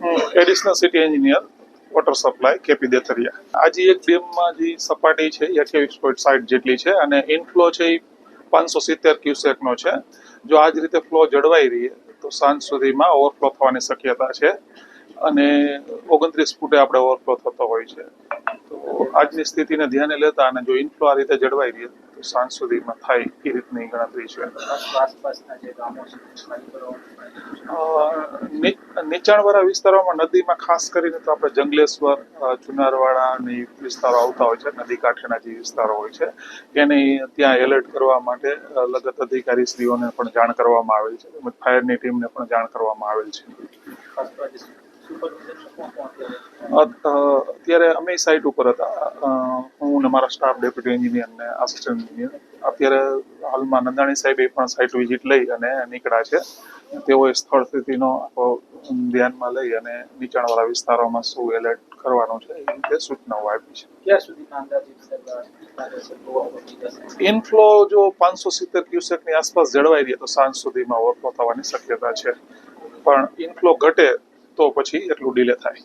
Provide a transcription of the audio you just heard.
Additional city engineer water supply KP Detharia. આજે એક ડેમમાં જે સપાટી છે અઠ્યાવીસ પોઈન્ટ સાઠ જેટલી છે અને ઇનફ્લો છે એ પાંચસો સિત્તેર ક્યુસેકનો છે. જો આ જ રીતે ફ્લો જળવાઈ રહીએ તો સાંજ સુધીમાં ઓવરફ્લો થવાની શક્યતા છે અને ઓગણત્રીસ ફૂટે આપણે ઓવરફ્લો થતો હોય છે. તો આજની સ્થિતિને ધ્યાને લેતા અને જો ઇનફ્લો આ રીતે જળવાઈ રહે તો સાંજ સુધીમાં થાય એ રીતની ગણતરી છે. નીચાણવાળા વિસ્તારોમાં નદીમાં ખાસ કરીને તો આપણે જંગલેશ્વર ચુનારવાડા વિસ્તારો આવતા હોય છે, નદી કાંઠેના જે વિસ્તારો હોય છે, એની ત્યાં એલર્ટ કરવા માટે લગત અધિકારી શ્રીઓને પણ જાણ કરવામાં આવેલ છે, તેમજ ફાયરની ટીમને પણ જાણ કરવામાં આવેલ છે. અત્યારે અમે સાઇટ ઉપર હતા. હું ને મારા સ્ટાફ ડેપ્યુટી એન્જિનિયર ને આસિસ્ટન્ટ એન્જિનિયર. અત્યારે હાલમાં નંદાણી સાહેબે પણ સાઇટ વિઝિટ લઈ અને નીકળ્યા છે. તેઓએ સ્થળ સ્થિતિનો ધ્યાનમાં લઈ અને નીચાણવાળા વિસ્તારોમાં શું એલર્ટ કરવાનું છે એ રીતે સૂચનાઓ આપી છે. ક્યાં સુધીના અંદાજિત ઇનફ્લો જો પાંચસો સિત્તેર ક્યુસેકની આસપાસ જળવાઈ રહે તો સાંજ સુધીમાં ઓવરફ્લો થવાની શક્યતા છે. પણ ઇનફ્લો ઘટે તો પછી એટલું ડીલે થાય.